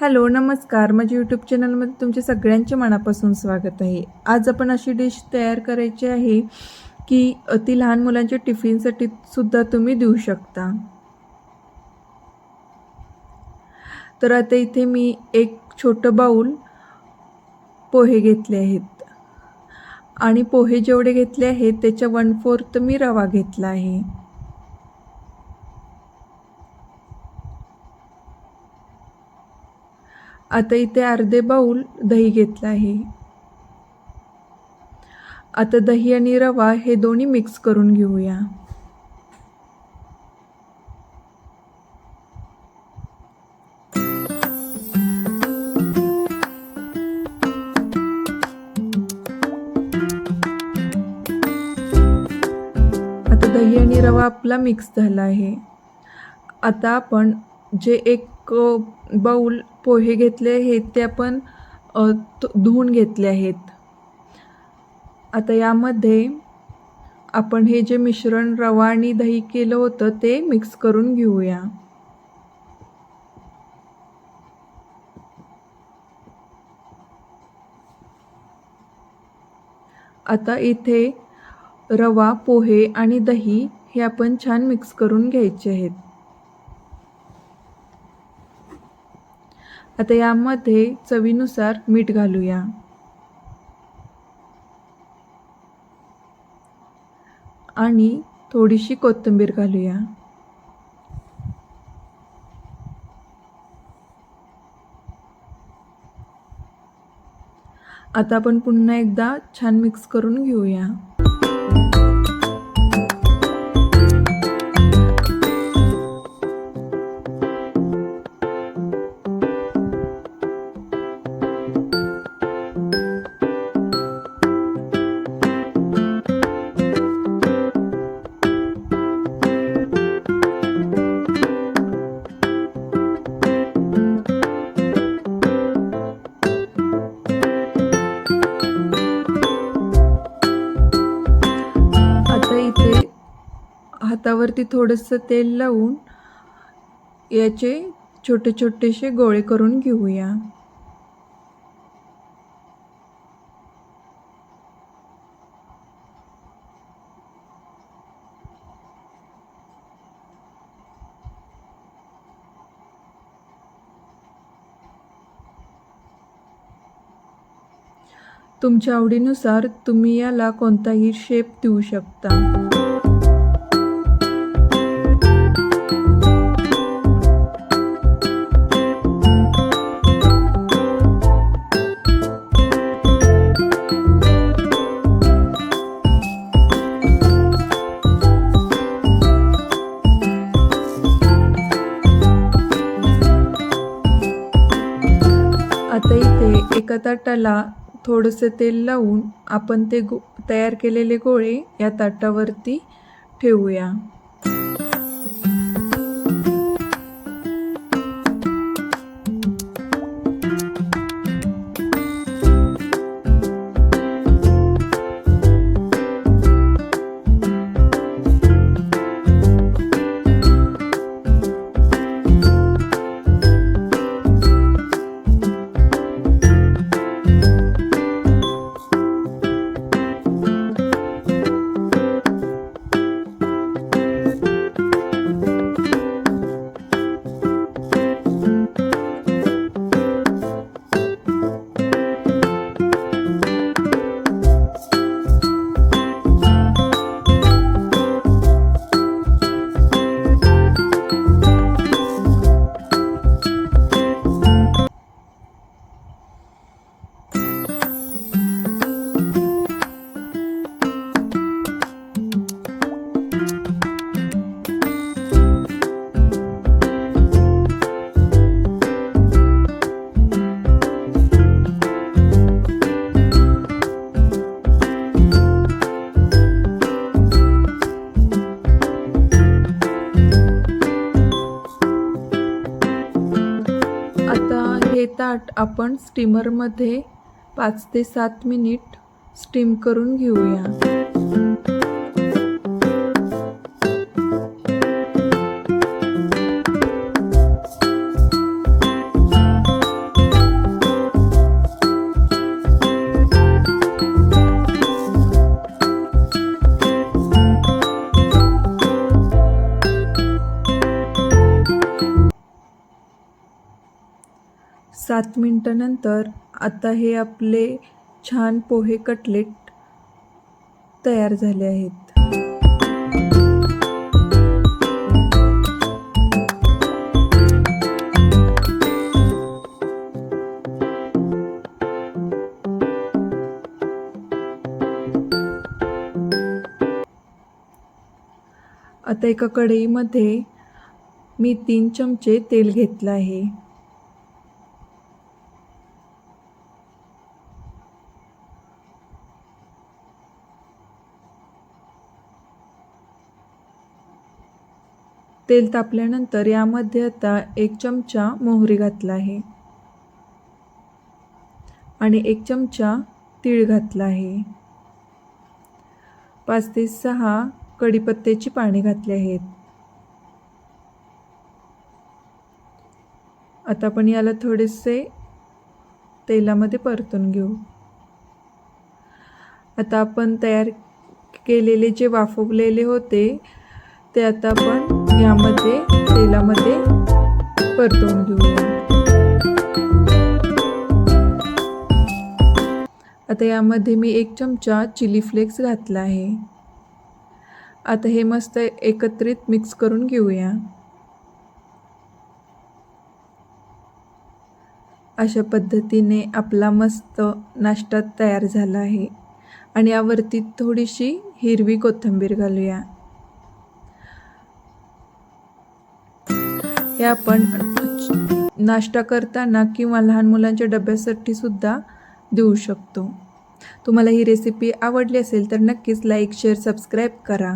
Hello नमस्कार. माझ्या YouTube चॅनलमध्ये तुमचे सगळ्यांचे मनापासून स्वागत आहे. आज आपण अशी डिश तयार करायची आहे की अति ती लहान मुलांच्या टिफिनसाठी सुद्धा तुम्ही देऊ शकता. तर आता इथे मी एक छोटं बाऊल पोहे घेतले आहेत. आणि पोहे जेवढे घेतले आहेत त्याच्या वन फोर्थ मी रवा घेतला आहे. आता इथे अर्धे बाऊल दही घेतलं आहे. आता दही आणि रवा हे दोन्ही मिक्स करून घेऊया. आता दही आणि रवा आपला मिक्स झाला आहे. आता आपण जे एक बाऊल पोहे घेतले आहेत ते आपण धुवून घेतले आहेत. आता यामध्ये आपण हे जे मिश्रण रवा आणि दही केलं होतं ते मिक्स करून घेऊया. आता इथे रवा पोहे आणि दही हे आपण छान मिक्स करून घ्यायचे आहेत. आता यामध्ये चवीनुसार मीठ घालूया. आणि थोडीशी कोथिंबीर घालूया. आता आपण पुन्हा एकदा छान मिक्स करून घेऊया. त्यावरती थोडंसं तेल लावून याचे छोटे छोटेसे गोळे करून घेऊया. तुमच्या आवडीनुसार तुम्ही याला कोणताही शेप देऊ शकता. एका ताटाला थोडंसं तेल लावून आपण ते गो तयार केलेले गोळे या ताटावरती ठेवूया. आता हे ताट आपण स्टीमरमध्ये पाच ते सात मिनिट स्टीम करून घेऊया. सात मिनटानंतर आता हे आपले छान पोहे कटलेट तयार झाले आहेत. आता एका कढईमध्ये मी तीन चमचे तेल घेतलं आहे. तेल तापल्यानंतर यामध्ये आता एक चमचा मोहरी घातला आहे. आणि एक चमचा तीळ घातला आहे. पाच ते सहा कढीपत्त्याची पाने घातली आहेत. आता आपण याला थोडेसे तेलामध्ये परतून घेऊ. आता आपण तयार केलेले जे वाफवलेले होते ते आता आपण यामध्ये तेलामध्ये परतवून घेऊया. आता यामध्ये मी एक चमचा चिली फ्लेक्स घातला आहे. आता हे मस्त एकत्रित मिक्स करून घेऊया. अशा पद्धतीने आपला मस्त नाश्ता तयार झाला आहे. आणि यावरती थोडीशी हिरवी कोथिंबीर घालूया. हे आपण नाश्ता करताना किंवा लहान मुलांच्या डब्यासाठी सुद्धा देऊ शकतो. तुम्हाला ही रेसिपी आवडली असेल तर नक्कीच लाईक शेअर सबस्क्राईब करा.